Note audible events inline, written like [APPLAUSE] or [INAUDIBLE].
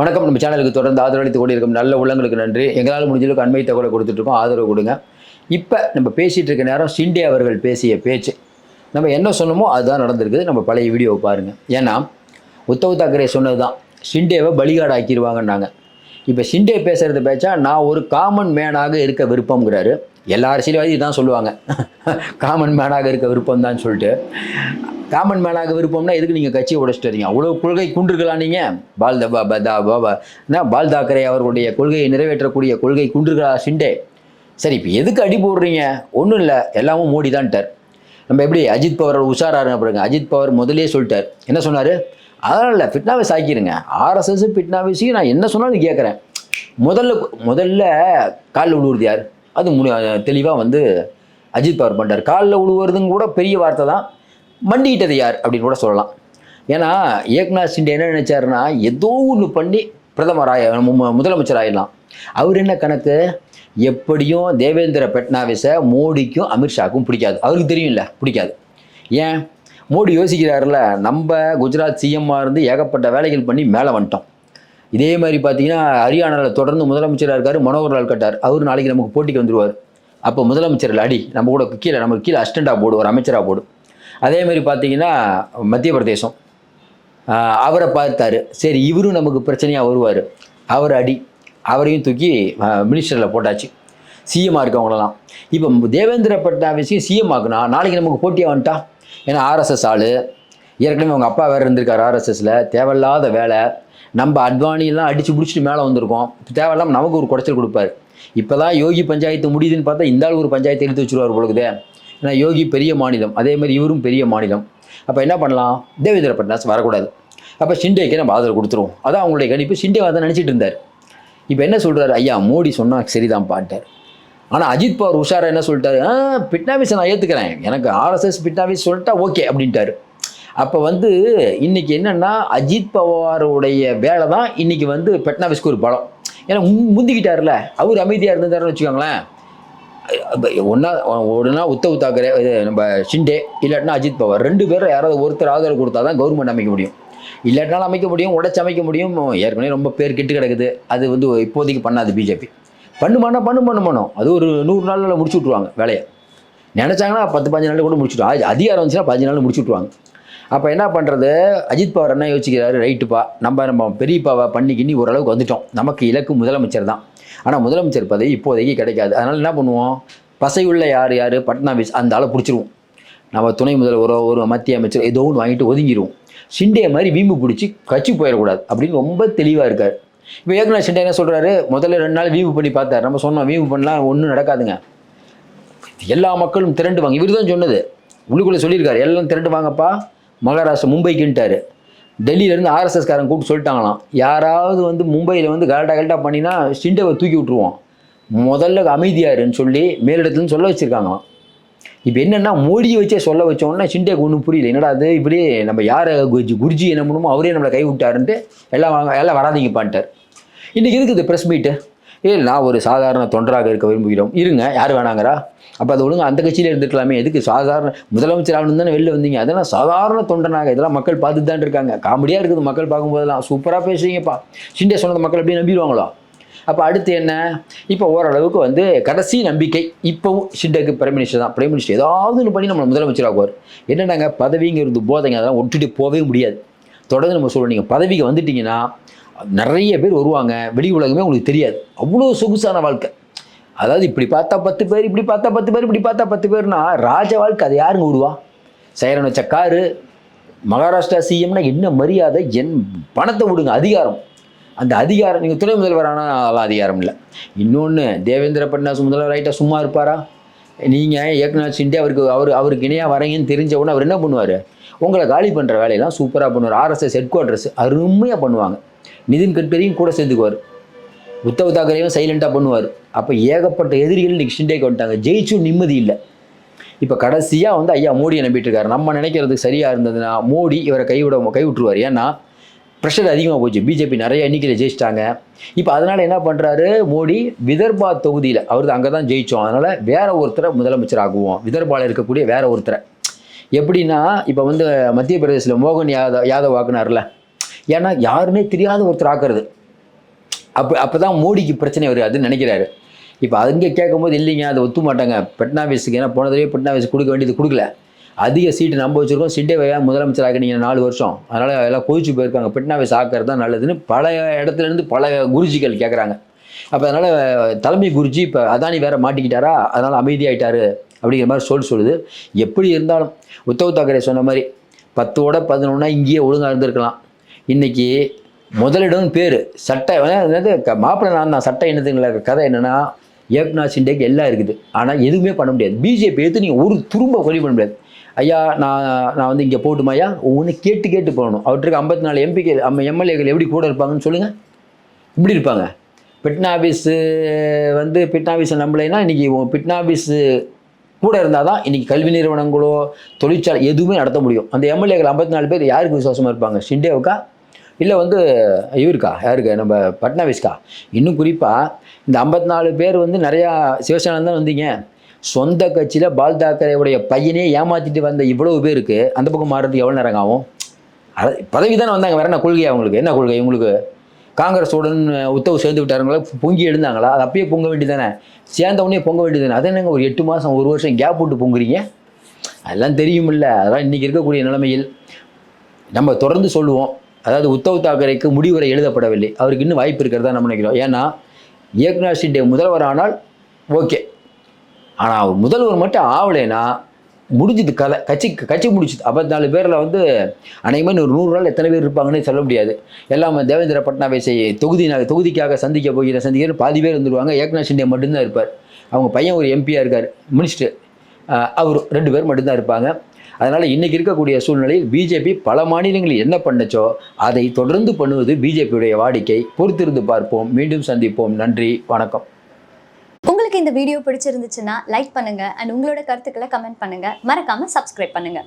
வணக்கம். நம்ம சேனலுக்கு தொடர்ந்து ஆதரவளித்து கொண்டிருக்கும் நல்ல உள்ளங்களுக்கு நன்றி. எங்களால் முடிஞ்சளவுக்கு அண்மை தகவலை கொடுத்துட்ருக்கோம். ஆதரவு கொடுங்க. இப்போ நம்ம பேசிகிட்டு இருக்க நேரம் ஷிண்டே அவர்கள் பேசிய பேச்சு. நம்ம என்ன சொன்னோமோ அதுதான் நடந்திருக்குது. நம்ம பழைய வீடியோவை பாருங்கள் ஏன்னா உத்தவ் தாக்கரே சொன்னது தான் ஷிண்டேவை பலிகாடு ஆக்கிடுவாங்கன்னாங்க இப்போ ஷிண்டே பேசுகிறத பேச்சா நான் ஒரு காமன் மேனாக இருக்க விருப்பம்ங்கிறாரு. எல்லா அரசியல்வாதி தான் சொல்லுவாங்க. [LAUGHS] காமன் மேனாக இருக்க விருப்பம் தான் சொல்லிட்டு. காமன் மேனாக விருப்பம்னா எதுக்கு நீங்கள் கட்சியை உடைச்சிட்டு வரீங்க அவ்வளோ கொள்கை குன்றுகளா நீங்கள் பால் தபா பதா பாபா தா- பா- பா- என்ன? பால் தாக்கரே அவர்களுடைய கொள்கையை நிறைவேற்றக்கூடிய கொள்கை குன்றுகளா சிண்டே? சரி இப்போ எதுக்கு அடி போடுறீங்க? ஒன்றும் இல்லை. எல்லாமும் மோடி தான்ட்டார் நம்ம எப்படி அஜித் பவர் உஷாராருங்க பாருங்க. அஜித் பவர் முதலே சொல்லிட்டார். என்ன சொன்னார்? அதனால் இல்லை ஃபிட்னாவிஸ் ஆக்கிடுங்க ஆர்எஸ்எஸ் ஃபிட்னாவிஸையும் நான் என்ன சொன்னாலும் கேட்குறேன் முதல்ல முதல்ல காலில் விழுவுறது யார்? அது தெளிவாக வந்து அஜித் பவர் பண்ணுறார் காலில் விழுவுறதுங்க கூட பெரிய வார்த்தை தான். மண்டிக்கிட்டது யார் அப்படின்னு கூட சொல்லலாம். ஏன்னா ஏக்நாத் சிண்டே என்ன நினைச்சாருன்னா ஏதோ ஒன்று பண்ணி பிரதமர் ஆய முதலமைச்சர் ஆயிடலாம் அவர் என்ன கணக்கு? எப்படியும் தேவேந்திர பட்னாவிஸை மோடிக்கும் அமித்ஷாக்கும் பிடிக்காது. அவருக்கு தெரியும்ல பிடிக்காது. ஏன்? மோடி யோசிக்கிறாருல நம்ம குஜராத் சிஎம்மாக இருந்து ஏகப்பட்ட வேலைகள் பண்ணி மேலே வந்துட்டோம். இதே மாதிரி பார்த்தீங்கன்னா ஹரியானாவில் தொடர்ந்து முதலமைச்சராக இருக்கார் மனோகர் லால் கட்டார். அவர் நாளைக்கு நமக்கு போட்டிக்கு வந்துடுவார் அப்போ முதலமைச்சரில் அடி நம்ம கூட கீழே நமக்கு கீழே அஸ்டண்டாக போடு ஒரு அமைச்சராக போடு. அதே மாதிரி பார்த்தீங்கன்னா மத்திய பிரதேசம். அவரை பார்த்தாரு. சரி இவரும் நமக்கு பிரச்சனையாக வருவார். அவர் அடி. அவரையும் தூக்கி மினிஸ்டரில் போட்டாச்சு. சிஎம்மாக இருக்கவங்களெல்லாம். இப்போ தேவேந்திர பட்னாவிஸையும் சிஎம் ஆக்குனா நாளைக்கு நமக்கு போட்டியாக வந்துட்டா? ஏன்னா ஆர்எஸ்எஸ் ஆள். ஏற்கனவே அவங்க அப்பா வேறு இருந்திருக்கார் ஆர்எஸ்எஸில் தேவையில்லாத வேலை. நம்ம அட்வானியெல்லாம் அடித்து பிடிச்சிட்டு மேலே வந்திருக்கோம். தேவையில்லாமல் நமக்கு ஒரு குடைச்சல் கொடுப்பாரு. இப்போ தான் யோகி பஞ்சாயத்து முடியுதுன்னு பார்த்தா இந்த ஆள் ஒரு பஞ்சாயத்து எடுத்து வச்சுருவார் பொழுது ஏன்னா யோகி பெரிய மாநிலம் அதே மாதிரி இவரும் பெரிய மாநிலம். அப்போ என்ன பண்ணலாம்? தேவேந்திர பட்னாஸ் வரக்கூடாது. அப்போ ஷிண்டேக்கு நம்ம ஆதரவு கொடுத்துருவோம். அதான் அவங்களுடைய கணிப்பு. ஷிண்டே தான் நினச்சிட்டு இருந்தார். இப்போ என்ன சொல்கிறார் ஐயா மோடி சொன்னால் சரிதான் பாட்டார் ஆனால் அஜித் பவர் உஷாரா என்ன சொல்லிட்டாரு? ஆ பிட்னாவிஸை நான் ஏற்றுக்கிறேன் எனக்கு ஆர்எஸ்எஸ் பிட்னாவிஸ் சொல்லிட்டா ஓகே அப்படின்ட்டாரு. அப்போ வந்து இன்றைக்கி என்னென்னா அஜித் பவாருடைய வேலை தான் இன்றைக்கி வந்து பெட்னாவிஸ்க்கு ஒரு பலம். ஏன்னா முந்திக்கிட்டார்ல அவர் அமைதியாக இருந்திருந்தாருன்னு வச்சுக்கோங்களேன். ஒன்றா ஒன்றுனா உத்தவ் தாக்கரே இது நம்ம ஷிண்டே இல்லாட்டினா அஜித் பவார். ரெண்டு பேரும் யாராவது ஒருத்தர் ஆதரவு கொடுத்தா தான் கவர்மெண்ட் அமைக்க முடியும். இல்லாட்டினாலும் அமைக்க முடியும் உடச்சி அமைக்க முடியும். ஏற்கனவே ரொம்ப பேர் கெட்டு கிடக்குது. அது வந்து இப்போதைக்கு பண்ணாது பிஜேபி. பண்ணுமானா பண்ணும் பண்ணு அது ஒரு நூறு நாளில் முடிச்சு விட்ருவாங்க வேலையை. நினச்சாங்கன்னா பத்து பதினஞ்சு நாளில் கூட முடிச்சு அதிகாரம் வந்துச்சுன்னா பதினஞ்சு நாளில் முடிச்சு விட்ருவாங்க அப்போ என்ன பண்ணுறது அஜித் பவர் என்ன யோசிக்கிறாரு? ரைட்டுப்பா. நம்ம நம்ம பெரியப்பாவை பண்ணிக்கின்னு ஓரளவுக்கு வந்துட்டோம். நமக்கு இலக்கு முதலமைச்சர் தான். ஆனால் முதலமைச்சர் பதவி இப்போதைக்கு கிடைக்காது. அதனால் என்ன பண்ணுவோம்? பசையுள்ள யார் யார்? பட்னாவிஸ் அந்த ஆளை பிடிச்சிருவோம். நம்ம துணை முதல்வரோ ஒரு மத்திய அமைச்சர் ஏதோ ஒன்று வாங்கிட்டு ஒதுங்கிடுவோம் சிண்டே மாதிரி வீம்பு பிடிச்சி கட்சி போயிடக்கூடாது அப்படின்னு ரொம்ப தெளிவாக இருக்கார். இப்போ ஏற்கனவே சிண்டே என்ன சொல்கிறாரு முதல்ல ரெண்டு நாள் வீம்பு பண்ணி பார்த்தார். நம்ம சொன்னோம் வீம்பு பண்ணலாம் ஒன்றும் நடக்காதுங்க. எல்லா மக்களும் திரண்டு வாங்க. இவர் தான் சொன்னது. உள்ளுக்குள்ளே சொல்லியிருக்காரு. எல்லாம் திரண்டு வாங்கப்பா. மகாராஷ்டிரா மும்பைக்குன்ட்டாரு. டெல்லியிலேருந்து ஆர்எஸ்எஸ்காரன் கூப்பிட்டு சொல்லிட்டாங்களாம். யாராவது வந்து மும்பையில் வந்து கலட்டா கலட்டா பண்ணினா ஷிண்டேவை தூக்கி விட்ருவோம் முதல்ல அமைதியாருன்னு சொல்லி மேலிடத்துலன்னு சொல்ல வச்சுருக்காங்களாம். இப்போ என்னென்னா மோடியை வச்சே சொல்ல வச்சோன்னா ஷிண்டேக்கு ஒன்றும் புரியல. என்னடா அது இப்படி நம்ம யாரை குருஜி குருஜி என்ன பண்ணுமோ அவரே நம்மளை கை விட்டாருன்ட்டு எல்லாம் வாங்க எல்லாம் வராதீங்கப்பான்ட்டார். இன்றைக்கி எதுக்கு இது ப்ரெஸ் மீட்டு ஏ நான் ஒரு சாதாரண தொண்டராக இருக்க விரும்புகிறோம். இருங்க யார் வேணாங்கிறா? அப்போ அது ஒழுங்கு அந்த கட்சியில் இருந்துக்கலாமே. எதுக்கு சாதாரண முதலமைச்சர் ஆகணும் தானே வெளில வந்தீங்க. அதெல்லாம் சாதாரண தொண்டனாக. இதெல்லாம் மக்கள் பார்த்துட்டு தான் இருக்காங்க. காமெடியாக இருக்குது மக்கள் பார்க்கும்போதெல்லாம். சூப்பராக பேசுறீங்கப்பா. சிண்டே சொன்னது மக்கள் அப்படியே நம்பிடுவாங்களோ? அப்போ அடுத்து என்ன? இப்போ ஓரளவுக்கு வந்து கடைசி நம்பிக்கை. இப்போவும் ஷிண்டேக்கு பிரைம் மினிஸ்டர் தான். பிரைம் மினிஸ்டர் ஏதாவது ஒன்று பண்ணி நம்ம முதலமைச்சராகுவார் என்னென்னாங்க? பதவிங்கிறது போதைங்க. அதெல்லாம் ஒட்டுட்டு போகவே முடியாது. தொடர்ந்து நம்ம சொல்லுவோம் நீங்கள் பதவிக்கு வந்துட்டீங்கன்னா நிறைய பேர் வருவாங்க. வெளி உலகமே உங்களுக்கு தெரியாது. அவ்வளோ சொகுசான வாழ்க்கை. அதாவது இப்படி பார்த்தா பத்து பேர் இப்படி பார்த்தா பத்து பேர் இப்படி பார்த்தா பத்து பேர்னா ராஜ வாழ்க்கை அதை யாருங்க விடுவா? சைரன் வச்ச காரு மகாராஷ்டிரா சிஎம்னா என்ன மரியாதை என் பணத்தை விடுங்க அதிகாரம். அந்த அதிகாரம் நீங்கள் துணை முதல்வர் ஆனால் அதிகாரம் இல்லை. இன்னொன்று தேவேந்திர பட்னாஸ் முதல்வர் ஆகிட்டா சும்மா இருப்பாரா? நீங்கள் ஏக்நாத் ஷிண்டே அவருக்கு அவர் அவருக்கு இணையாக வரீங்கன்னு தெரிஞ்ச உடனே அவர் என்ன பண்ணுவார்? உங்களை காலி பண்ணுற வேலையெல்லாம் சூப்பராக பண்ணுவார். ஆர்எஸ்எஸ் ஹெட் குவார்ட்டர்ஸ் அருமையாக பண்ணுவாங்க. நிதின் கட்கரியும் கூட சேர்ந்துக்குவார். உத்தவ் தாக்கரேவும் சைலண்ட்டாக பண்ணுவார். அப்போ ஏகப்பட்ட எதிரிகள் இன்றைக்கி ஷிண்டேக்கு வந்துட்டாங்க. ஜெயிச்சும் நிம்மதி இல்லை. இப்போ கடைசியாக வந்து ஐயா மோடியை நம்பிட்டு இருக்காரு. நம்ம நினைக்கிறது சரியாக இருந்ததுன்னா மோடி இவரை கைவிட கைவிட்டுருவார். ஏன்னா ப்ரெஷர் அதிகமாக போச்சு. பிஜேபி நிறைய எண்ணிக்கையில் ஜெயிச்சிட்டாங்க. இப்போ அதனால் என்ன பண்ணுறாரு மோடி விதர்பா தொகுதியில் அவர் அங்கே தான் ஜெயித்தோம் அதனால் வேற ஒருத்தரை முதலமைச்சர் ஆகுவோம் விதர்பாவில் இருக்கக்கூடிய வேற ஒருத்தரை. எப்படின்னா இப்போ வந்து மத்திய பிரதேசில் மோகன் யாதவ் யாதவ் ஆக்குனார்ல ஏன்னா யாருமே தெரியாத ஒருத்தர் ஆக்குறது. அப்போ அப்போ தான் மோடிக்கு பிரச்சனை வருதுன்னு நினைக்கிறாரு. இப்போ அங்கே கேட்கும்போது இல்லைங்க அதை ஒத்து மாட்டாங்க. பட்னாவிஸுக்கு ஏன்னா போன தடவை பட்னாவிஸ் கொடுக்க வேண்டியது கொடுக்கல. அதிக சீட்டு நம்ப வச்சுருக்கோம். சிண்டேவையா முதலமைச்சர் ஆக்கினீங்க நாலு வருஷம். அதனால் எல்லாம் கொதிச்சு போயிருக்காங்க. பட்னாவிஸ் ஆக்கிறது தான் நல்லதுன்னு பல இடத்துல இருந்து பல குருஜிகள் கேட்குறாங்க அப்போ அதனால் தலைமை குருஜி இப்போ அதானி வேற மாட்டிக்கிட்டாரா? அதனால் அமைதியாயிட்டாரு அப்படிங்கிற மாதிரி சொல் சொல்லுது. எப்படி இருந்தாலும் உத்தவ் தாக்கரே சொன்ன மாதிரி பத்தோட பதினொன்னா இங்கேயே ஒழுங்காக இருந்திருக்கலாம். இன்னைக்கு முதலிடம் பேர். சட்டை அதாவது மாப்பிள்ளை நான் தான் சட்டை என்னதுங்களா கதை என்னென்னா ஏக்நாத் சிண்டேக்கு எல்லாம் இருக்குது. ஆனால் எதுவுமே பண்ண முடியாது. பிஜேபி எடுத்து நீங்கள் ஒரு திரும்ப கொலி பண்ண முடியாது. ஐயா நான் நான் வந்து இங்கே போட்டுமா ஐயா? ஒவ்வொன்று கேட்டு கேட்டு போகணும் அவற்றுக்கு ஐம்பத்தி நாலு எம்பிக்கு எம்எல்ஏக்கள் எப்படி கூட இருப்பாங்கன்னு சொல்லுங்கள் இப்படி இருப்பாங்க. பிட்னாபீஸு வந்து பிட்னாபீஸை நம்பலைன்னா இன்றைக்கி பிட்னாபீஸு கூட இருந்தால் தான் இன்றைக்கி கல்வி நிறுவனங்களோ தொழிற்சாலை எதுவுமே நடத்த முடியும். அந்த எம்எல்ஏக்கள் ஐம்பத்தி நாலு பேர் யாருக்கு விசுவாசமாக இருப்பாங்க? ஷிண்டேவுக்கா இல்லை வந்து இவருக்கா? யாருக்கு? நம்ம பட்னாவிஸ்கா இன்னும் குறிப்பாக இந்த ஐம்பத்தி நாலு பேர் வந்து நிறையா சிவசேனா தான் வந்தீங்க. சொந்த கட்சியில் பால் தாக்கரேவுடைய பையனே ஏமாற்றிட்டு வந்த இவ்வளவு பேருக்கு அந்த பக்கம் மாறுறதுக்கு எவ்வளோ நேரம் ஆகும்? பதவி தானே வந்தாங்க. வேற என்ன கொள்கை அவங்களுக்கு? என்ன கொள்கை உங்களுக்கு? காங்கிரஸுடன் உத்தவு சேர்ந்து விட்டாருங்களா? பொங்கி எழுந்தாங்களா? அது அப்பயே பொங்க வேண்டியதானே சேர்ந்தவொடனே பொங்க வேண்டியதானே அது என்னங்க ஒரு எட்டு மாதம் ஒரு வருஷம் கேப் விட்டு பொங்குறீங்க? அதெல்லாம் தெரியுமில்ல. அதெல்லாம் இன்றைக்கி இருக்கக்கூடிய நிலைமையில். நம்ம தொடர்ந்து சொல்லுவோம். அதாவது உத்தவ் தாக்கரேக்கு முடிவுரை எழுதப்படவில்லை. அவருக்கு இன்னும் வாய்ப்பு இருக்கிறதா நம்ம நினைக்கிறோம். ஏன்னா ஏக்நாத் ஷிண்டே முதல்வர் ஆனால் ஓகே. ஆனால் அவர் முதல்வர் மட்டும் ஆகலைன்னா முடிஞ்சுது கதை. கட்சி கட்சி முடிச்சுது ஐம்பத்தி நாலு பேரில் வந்து அனைவரும் ஒரு நூறு நாள் எத்தனை பேர் இருப்பாங்கன்னு சொல்ல முடியாது. எல்லாம் தேவேந்திர பட்னாவிஸை தொகுதி தொகுதிக்காக சந்திக்க போகிற சந்திக்கிற பாதி பேர் வந்துடுவாங்க ஏக்நாத் ஷிண்டே மட்டும்தான் இருப்பார். அவங்க பையன் ஒரு எம்பியாக இருக்கார். மினிஸ்டர். அவர் ரெண்டு பேர் மட்டும்தான் இருப்பாங்க. அதனால் இன்றைக்கி இருக்கக்கூடிய சூழ்நிலையில் பிஜேபி பல மாநிலங்களில் என்ன பண்ணுச்சோ அதை தொடர்ந்து பண்ணுவது பிஜேபியுடைய வாடிக்கை. பொறுத்திருந்து பார்ப்போம். மீண்டும் சந்திப்போம். நன்றி. வணக்கம். உங்களுக்கு இந்த வீடியோ பிடிச்சிருந்துச்சுன்னா லைக் பண்ணுங்கள் அண்ட் உங்களோட கருத்துக்களை கமெண்ட் பண்ணுங்கள் மறக்காமல் சப்ஸ்கிரைப் பண்ணுங்கள்